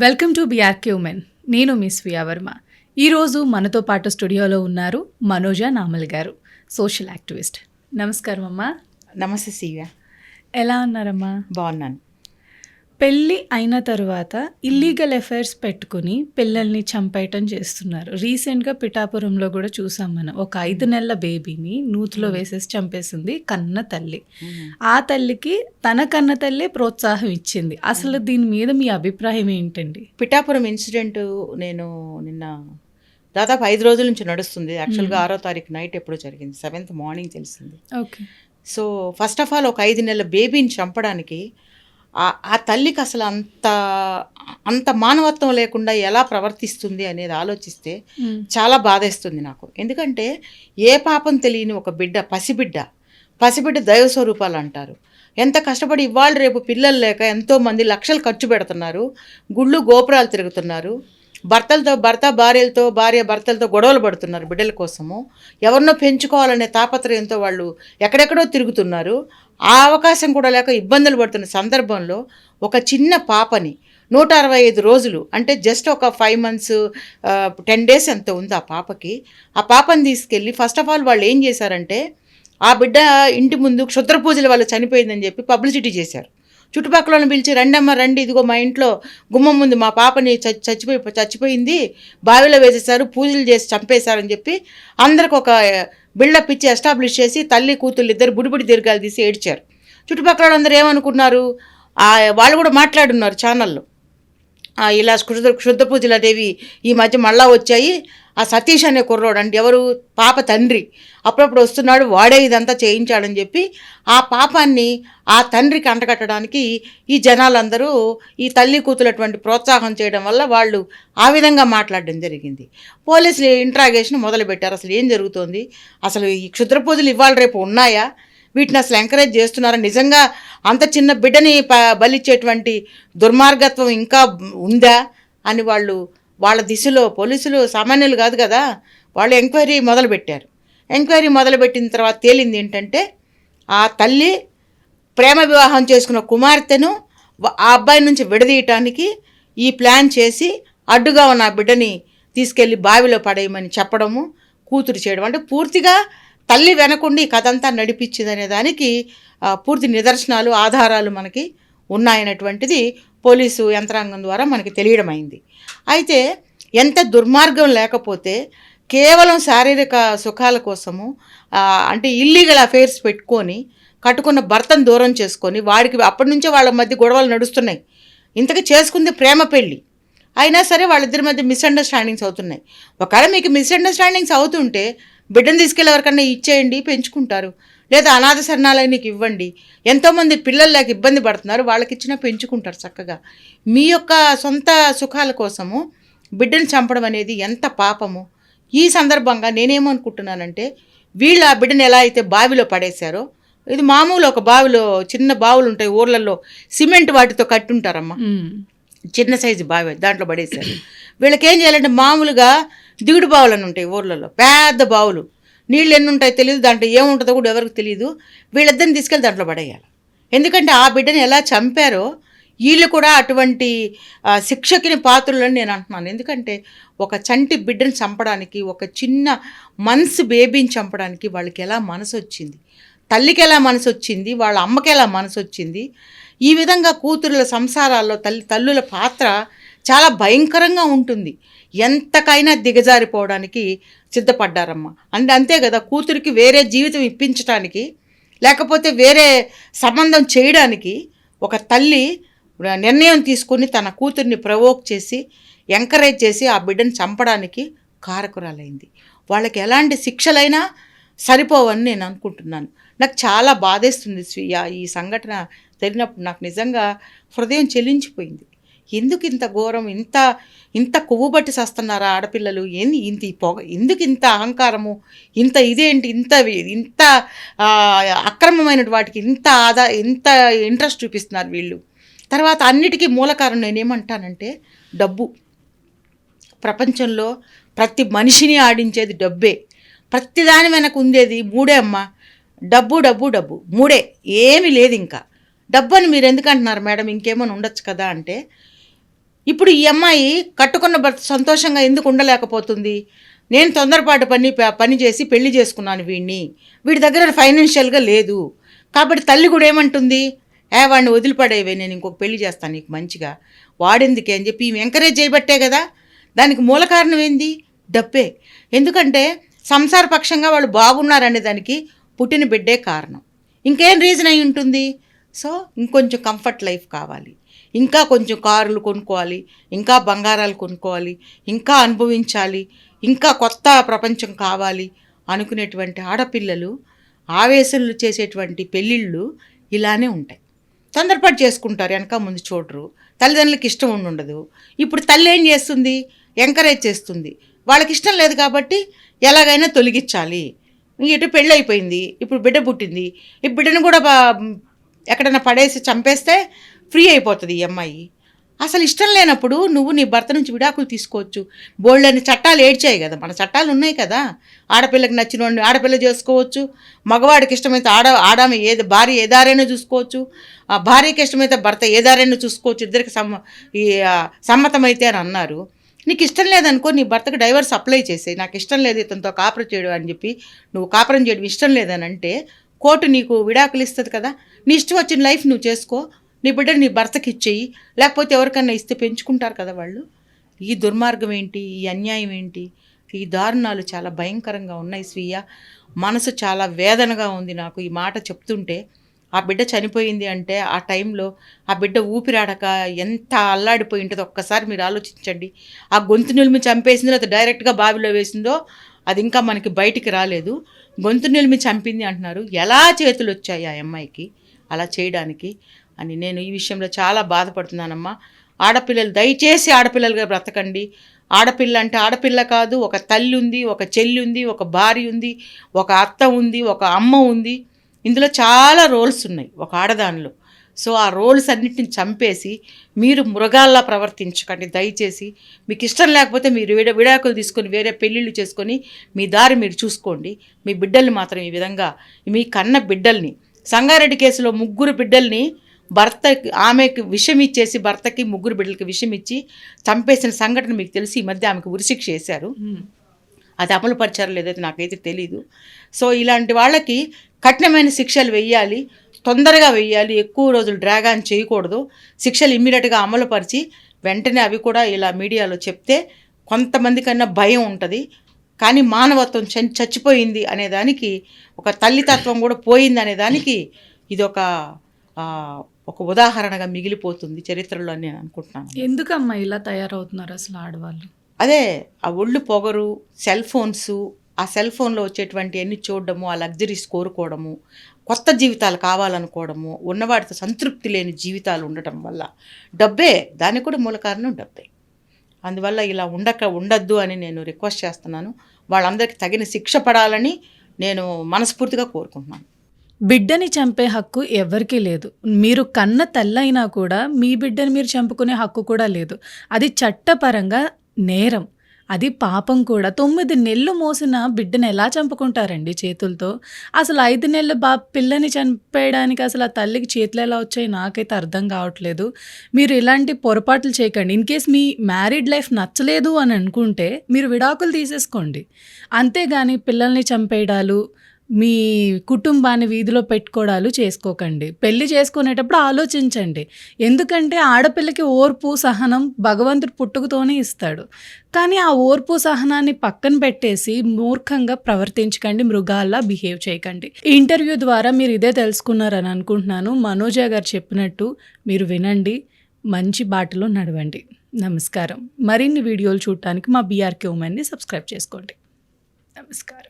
Welcome to BRK women నేను miss Viya Varma. ఈరోజు మనతో పాటు స్టూడియోలో ఉన్నారు మనోజ నామల్ గారు సోషల్ యాక్టివిస్ట్. నమస్కారం అమ్మా. నమస్తే సీవ్య ఎలా ఉన్నారమ్మా? బాగున్నాను. పెళ్ళి అయిన తర్వాత ఇల్లీగల్ అఫైర్స్ పెట్టుకుని పిల్లల్ని చంపేయటం చేస్తున్నారు. రీసెంట్గా పిఠాపురంలో కూడా చూసాం మనం. ఒక ఐదు నెలల బేబీని నూతిలో వేసేసి చంపేసింది కన్న తల్లి. ఆ తల్లికి తన కన్న తల్లి ప్రోత్సాహం ఇచ్చింది. అసలు దీని మీద మీ అభిప్రాయం ఏంటండి? పిఠాపురం ఇన్సిడెంట్ నేను నిన్న దాదాపు ఐదు రోజుల నుంచి నడుస్తుంది. యాక్చువల్గా ఆరో తారీఖు నైట్ ఎప్పుడో జరిగింది. సెవెంత్ మార్నింగ్ తెలిసింది. Okay so first of all ఒక ఐదు నెలల బేబీని చంపడానికి ఆ- తల్లికి అసలు అంత అంత మానవత్వం లేకుండా ఎలా ప్రవర్తిస్తుంది అనేది ఆలోచిస్తే చాలా బాధేస్తుంది నాకు. ఎందుకంటే ఏ పాపం తెలియని ఒక బిడ్డ పసిబిడ్డ పసిబిడ్డ దైవ స్వరూపాలు అంటారు. ఎంత కష్టపడి ఇవాళ రేపు పిల్లలు లేక ఎంతోమంది లక్షలు ఖర్చు పెడుతున్నారు గుళ్ళు గోపురాలు తిరుగుతున్నారు భర్తలతో భర్త భార్యలతో భార్య భర్తలతో గొడవలు పడుతున్నారు బిడ్డల కోసము. ఎవరినో పెంచుకోవాలనే తాపత్రయంతో వాళ్ళు ఎక్కడెక్కడో తిరుగుతున్నారు. ఆ అవకాశం కూడా లేక ఇబ్బందులు పడుతున్న సందర్భంలో ఒక చిన్న పాపని నూట అరవై ఐదు రోజులు అంటే జస్ట్ ఒక ఫైవ్ మంత్స్ టెన్ డేస్ ఎంత ఉంది ఆ పాపకి ఆ పాపని తీసుకెళ్ళి ఫస్ట్ ఆఫ్ ఆల్ వాళ్ళు ఏం చేశారంటే ఆ బిడ్డ ఇంటి ముందు క్షుద్ర పూజల వల్ల చనిపోయిందని చెప్పి పబ్లిసిటీ చేశారు. చుట్టుపక్కలను పిలిచి రండమ్మ రండి. ఇదిగో మా ఇంట్లో గుమ్మం ముందు మా పాపని చచ్చిపోయి చచ్చిపోయింది. బావిలో వేసేసారు పూజలు చేసి చంపేశారని చెప్పి అందరికి ఒక బిల్డప్ ఇచ్చి ఎస్టాబ్లిష్ చేసి తల్లి కూతుళ్ళు ఇద్దరు బుడిబుడి దీర్ఘాలు తీసి ఏడ్చారు. చుట్టుపక్కల అందరూ ఏమనుకున్నారు వాళ్ళు కూడా మాట్లాడున్నారు ఛానల్లో. ఇలా క్షుద్ర క్షుద్ర పూజలు అనేవి ఈ మధ్య మళ్ళా వచ్చాయి. ఆ సతీష్ అనే కుర్రోడు అండి ఎవరు? పాప తండ్రి. అప్పుడప్పుడు వస్తున్నాడు వాడే ఇదంతా చేయించాడని చెప్పి ఆ పాపాన్ని ఆ తండ్రికి అంటగట్టడానికి ఈ జనాలందరూ ఈ తల్లి కూతులటువంటి ప్రోత్సాహం చేయడం వల్ల వాళ్ళు ఆ విధంగా మాట్లాడడం జరిగింది. పోలీసులు ఇంట్రాగేషన్ మొదలుపెట్టారు. అసలు ఏం జరుగుతోంది? అసలు ఈ క్షుద్ర పూజలు ఇవాళ రేపు ఉన్నాయా? వీటిని అసలు ఎంకరేజ్ చేస్తున్నారు? నిజంగా అంత చిన్న బిడ్డని ప బలిచ్చేటువంటి దుర్మార్గత్వం ఇంకా ఉందా? అని వాళ్ళు వాళ్ళ దిశలో పోలీసులు సామాన్యులు కాదు కదా వాళ్ళు ఎంక్వైరీ మొదలుపెట్టారు. ఎంక్వైరీ మొదలుపెట్టిన తర్వాత తేలింది ఏంటంటే ఆ తల్లి ప్రేమ వివాహం చేసుకున్న కుమార్తెను ఆ అబ్బాయి నుంచి విడదీయటానికి ఈ ప్లాన్ చేసి అడ్డుగా ఉన్న బిడ్డని తీసుకెళ్ళి బావిలో పడేయమని చెప్పడము కూతురు చేయడం అంటే పూర్తిగా తల్లి వెనకుండి ఈ కథ అంతా నడిపించింది అనే దానికి పూర్తి నిదర్శనాలు ఆధారాలు మనకి ఉన్నాయనేటువంటిది పోలీసు యంత్రాంగం ద్వారా మనకి తెలియడం అయింది అయితే ఎంత దుర్మార్గం లేకపోతే కేవలం శారీరక సుఖాల కోసము అంటే ఇల్లీగల్ అఫైర్స్ పెట్టుకొని కట్టుకున్న భర్తను దూరం చేసుకొని వాడికి అప్పటి నుంచే వాళ్ళ మధ్య గొడవలు నడుస్తున్నాయి. ఇంతకు చేసుకుంది ప్రేమ పెళ్ళి. అయినా సరే వాళ్ళిద్దరి మధ్య మిస్అండర్స్టాండింగ్స్ అవుతున్నాయి. ఒకవేళ మీకు మిస్అండర్స్టాండింగ్స్ అవుతుంటే బిడ్డను తీసుకెళ్ళి ఎవరికన్నా ఇచ్చేయండి పెంచుకుంటారు. లేదా అనాథ శరణాలయానికి ఇవ్వండి. ఎంతోమంది పిల్లలు లేక ఇబ్బంది పడుతున్నారు వాళ్ళకి ఇచ్చినా పెంచుకుంటారు చక్కగా. మీ యొక్క సొంత సుఖాల కోసము బిడ్డను చంపడం అనేది ఎంత పాపము. ఈ సందర్భంగా నేనేమనుకుంటున్నానంటే వీళ్ళు ఆ బిడ్డను ఎలా అయితే బావిలో పడేశారో ఇది మామూలు ఒక బావిలో చిన్న బావులు ఉంటాయి ఊర్లలో సిమెంట్ వాటితో కట్టుంటారమ్మా. చిన్న సైజు బావి దాంట్లో పడేశారు. వీళ్ళకి ఏం చేయాలంటే మామూలుగా దిగుడు బావులు అని ఉంటాయి ఊర్లలో. పెద్ద బావులు. నీళ్ళు ఎన్ని ఉంటాయో తెలియదు దాంట్లో ఏముంటుందో కూడా ఎవరికి తెలియదు వీళ్ళిద్దరిని తీసుకెళ్ళి దాంట్లో పడేయాలి. ఎందుకంటే ఆ బిడ్డని ఎలా చంపారో వీళ్ళు కూడా అటువంటి శిక్షకిని పాత్రలని నేను అంటున్నాను. ఎందుకంటే ఒక చంటి బిడ్డను చంపడానికి ఒక చిన్న మనసు బేబీని చంపడానికి వాళ్ళకి ఎలా మనసు వచ్చింది? తల్లికి ఎలా మనసు వచ్చింది? వాళ్ళ అమ్మకి ఎలా మనసు వచ్చింది? ఈ విధంగా కూతురుల సంసారాల్లో తల్లి తల్లుల పాత్ర చాలా భయంకరంగా ఉంటుంది. ఎంతకైనా దిగజారిపోవడానికి సిద్ధపడ్డారమ్మ. అంటే అంతే కదా కూతురికి వేరే జీవితం ఇప్పించడానికి లేకపోతే వేరే సంబంధం చేయడానికి ఒక తల్లి నిర్ణయం తీసుకుని తన కూతుర్ని ప్రవోక్ చేసి ఎంకరేజ్ చేసి ఆ బిడ్డను చంపడానికి కారకురాలైంది. వాళ్ళకి ఎలాంటి శిక్షలైనా సరిపోవని నేను అనుకుంటున్నాను. నాకు చాలా బాధేస్తుంది స్వీయ ఈ సంఘటన జరిగినప్పుడు నాకు నిజంగా హృదయం చెల్లించిపోయింది ఎందుకు ఇంత ఘోరం? ఇంత ఇంత కొవ్వు చేస్తున్నారా ఆడపిల్లలు? ఏంది ఇంత ఈ పొగ? ఎందుకు ఇంత అహంకారము? ఇంత ఇదేంటి? ఇంత ఇంత అక్రమమైన వాటికి ఇంత ఆదా ఇంత ఇంట్రెస్ట్ చూపిస్తున్నారు వీళ్ళు. తర్వాత అన్నిటికీ మూల కారణం నేనేమంటానంటే డబ్బు. ప్రపంచంలో ప్రతి మనిషిని ఆడించేది డబ్బే. ప్రతి దాని వెనక ఉండేది మూడే అమ్మ. డబ్బు డబ్బు డబ్బు. మూడే. ఏమీ లేదు ఇంకా డబ్బు అని మీరు ఎందుకంటున్నారు మేడం? ఇంకేమైనా ఉండొచ్చు కదా అంటే ఇప్పుడు ఈ అమ్మాయి కట్టుకున్న భర్త సంతోషంగా ఎందుకు ఉండలేకపోతుంది? నేను తొందరపాటు పని పని చేసి పెళ్ళి చేసుకున్నాను వీడిని వీడి దగ్గర ఫైనాన్షియల్గా లేదు. కాబట్టి తల్లి కూడా ఏమంటుంది? ఏ వాడిని వదిలిపడేవే నేను ఇంకొక పెళ్ళి చేస్తాను నీకు మంచిగా. వాడెందుకే అని చెప్పి ఈమె ఎంకరేజ్ చేయబట్టే కదా. దానికి మూల కారణం ఏంది? డబ్బే. ఎందుకంటే సంసార పక్షంగా వాళ్ళు బాగున్నారనే దానికి పుట్టిన బిడ్డే కారణం. ఇంకేం రీజన్ అయి ఉంటుంది? సో ఇంకొంచెం కంఫర్ట్ లైఫ్ కావాలి. ఇంకా కొంచెం కారులు కొనుక్కోవాలి ఇంకా బంగారాలు కొనుక్కోవాలి ఇంకా అనుభవించాలి ఇంకా కొత్త ప్రపంచం కావాలి అనుకునేటువంటి ఆడపిల్లలు ఆవేశంలో చేసేటువంటి పెళ్ళిళ్ళు ఇలానే ఉంటాయి. తొందరపాటు చేసుకుంటారు వెనక ముందు చూడరు. తల్లిదండ్రులకి ఇష్టం ఉండి ఉండదు. ఇప్పుడు తల్లి ఏం చేస్తుంది? ఎంకరేజ్ చేస్తుంది. వాళ్ళకి ఇష్టం లేదు కాబట్టి ఎలాగైనా తొలగించాలి. ఇటు పెళ్ళి అయిపోయింది ఇప్పుడు బిడ్డ పుట్టింది. ఈ బిడ్డను కూడా ఎక్కడైనా పడేసి చంపేస్తే ఫ్రీ అయిపోతుంది ఈ అమ్మాయి. అసలు ఇష్టం లేనప్పుడు నువ్వు నీ భర్త నుంచి విడాకులు తీసుకోవచ్చు. బోల్డ్ చట్టాలు ఏడ్చాయి కదా మన చట్టాలు ఉన్నాయి కదా. ఆడపిల్లకి నచ్చిన వాడిని ఆడపిల్ల చేసుకోవచ్చు. మగవాడికి ఇష్టమైతే ఆడ ఆడామె ఏది భార్య ఏదారైనా చూసుకోవచ్చు. ఆ భార్యకి ఇష్టమైతే భర్త ఏదారైనా చూసుకోవచ్చు. ఇద్దరికి సమ్మ ఈ సమ్మతమైతే అని అన్నారు. నీకు ఇష్టం లేదనుకో నీ భర్తకు డైవర్స్ అప్లై చేసేయి. నాకు ఇష్టం లేదు ఇతనితో కాపురం చేయడం అని చెప్పి నువ్వు కాపురం చేయడం ఇష్టం లేదని అంటే కోర్టు నీకు విడాకులు ఇస్తుంది కదా. నీ ఇష్టం వచ్చిన లైఫ్ నువ్వు చేసుకో. నీ బిడ్డను నీ భర్తకి ఇచ్చేయి. లేకపోతే ఎవరికన్నా ఇస్తే పెంచుకుంటారు కదా వాళ్ళు? ఈ దుర్మార్గం ఏంటి? ఈ అన్యాయం ఏంటి? ఈ దారుణాలు చాలా భయంకరంగా ఉన్నాయి స్వీయ. మనసు చాలా వేదనగా ఉంది నాకు ఈ మాట చెప్తుంటే. ఆ బిడ్డ చనిపోయింది అంటే ఆ టైంలో ఆ బిడ్డ ఊపిరాడక ఎంత అల్లాడిపోయి ఉంటుందో ఒక్కసారి మీరు ఆలోచించండి. ఆ గొంతు నిలిమి చంపేసిందో అది డైరెక్ట్గా బావిలో వేసిందో అది ఇంకా మనకి బయటికి రాలేదు. గొంతు నిలిమి చంపింది అంటున్నారు. ఎలా చేతులు వచ్చాయి ఆ అమ్మాయికి? అలా చేయడానికి. అని నేను ఈ విషయంలో చాలా బాధపడుతున్నానమ్మా. ఆడపిల్లలు దయచేసి ఆడపిల్లలుగా బ్రతకండి. ఆడపిల్ల అంటే ఆడపిల్ల కాదు ఒక తల్లి ఉంది ఒక చెల్లి ఉంది ఒక భార్య ఉంది ఒక అత్త ఉంది ఒక అమ్మ ఉంది. ఇందులో చాలా రోల్స్ ఉన్నాయి ఒక ఆడదానిలో. సో ఆ రోల్స్ అన్నిటిని చంపేసి మీరు మృగాల్లా ప్రవర్తించకండి. దయచేసి మీకు ఇష్టం లేకపోతే మీరు విడ విడాకులు తీసుకొని వేరే పెళ్ళిళ్ళు చేసుకొని మీ దారి మీరు చూసుకోండి. మీ బిడ్డల్ని మాత్రం ఈ విధంగా మీ కన్న బిడ్డల్ని సంగారెడ్డి కేసులో ముగ్గురు బిడ్డల్ని భర్త ఆమెకి విషం ఇచ్చేసి భర్తకి ముగ్గురు బిడ్డలకి విషం ఇచ్చి చంపేసిన సంఘటన మీకు తెలిసి ఈ మధ్య ఆమెకు ఉరిశిక్ష చేశారు. అది అమలు పరిచారో లేదైతే నాకైతే తెలీదు. సో ఇలాంటి వాళ్ళకి కఠినమైన శిక్షలు వెయ్యాలి తొందరగా వెయ్యాలి ఎక్కువ రోజులు డ్రాగ్ ఆన్ చేయకూడదు. శిక్షలు ఇమ్మీడియట్గా అమలుపరిచి వెంటనే అవి కూడా ఇలా మీడియాలో చెప్తే కొంతమంది కన్నా భయం ఉంటుంది. కానీ మానవత్వం చ- చచ్చిపోయింది అనే దానికి ఒక తల్లితత్వం కూడా పోయింది అనే దానికి ఇది ఒక ఉదాహరణగా మిగిలిపోతుంది చరిత్రలో అని నేను అనుకుంటున్నాను. ఎందుకమ్మా ఇలా తయారవుతున్నారు అసలు ఆడవాళ్ళు? అదే ఆ ఒళ్ళు పొగరు సెల్ ఫోన్స్ ఆ సెల్ ఫోన్లో వచ్చేటువంటి అన్ని చూడడము ఆ లగ్జరీస్ కోరుకోవడము కొత్త జీవితాలు కావాలనుకోవడము ఉన్నవాటితో సంతృప్తి లేని జీవితాలు ఉండటం వల్ల డబ్బే దానికి కూడా మూల కారణం డబ్బే. అందువల్ల ఇలా ఉండక ఉండద్దు అని నేను రిక్వెస్ట్ చేస్తున్నాను. వాళ్ళందరికీ తగిన శిక్ష పడాలని నేను మనస్ఫూర్తిగా కోరుకుంటున్నాను. బిడ్డని చంపే హక్కు ఎవరికీ లేదు. మీరు కన్న తల్లైనా కూడా మీ బిడ్డని మీరు చంపుకునే హక్కు కూడా లేదు. అది చట్టపరంగా నేరం. అది పాపం కూడా. తొమ్మిది నెలలు మోసిన బిడ్డను ఎలా చంపుకుంటారండి చేతులతో? అసలు ఐదు నెలల బా పిల్లని చంపేయడానికి అసలు ఆ తల్లికి చేతులు ఎలా వచ్చాయి నాకైతే అర్థం కావట్లేదు. మీరు ఇలాంటి పొరపాట్లు చేయకండి. ఇన్ కేస్ మీ మ్యారీడ్ లైఫ్ నచ్చలేదు అని అనుకుంటే మీరు విడాకులు తీసేసుకోండి. అంతేగాని పిల్లల్ని చంపేయడాలు మీ కుటుంబాన్ని వీధిలో పెట్టుకోవడాలు చేసుకోకండి. పెళ్ళి చేసుకునేటప్పుడు ఆలోచించండి. ఎందుకంటే ఆడపిల్లకి ఓర్పు సహనం భగవంతుడు పుట్టుకతోనే ఇస్తాడు. కానీ ఆ ఓర్పు సహనాన్ని పక్కన పెట్టేసి మూర్ఖంగా ప్రవర్తించకండి మృగాల్లా బిహేవ్ చేయకండి. ఇంటర్వ్యూ ద్వారా మీరు ఇదే తెలుసుకున్నారని అనుకుంటున్నాను. మనోజ గారు చెప్పినట్టు మీరు వినండి మంచి బాటలో నడవండి. నమస్కారం. మరిన్ని వీడియోలు చూడటానికి మా బీఆర్కే ఉమెన్ని సబ్స్క్రైబ్ చేసుకోండి. నమస్కారం.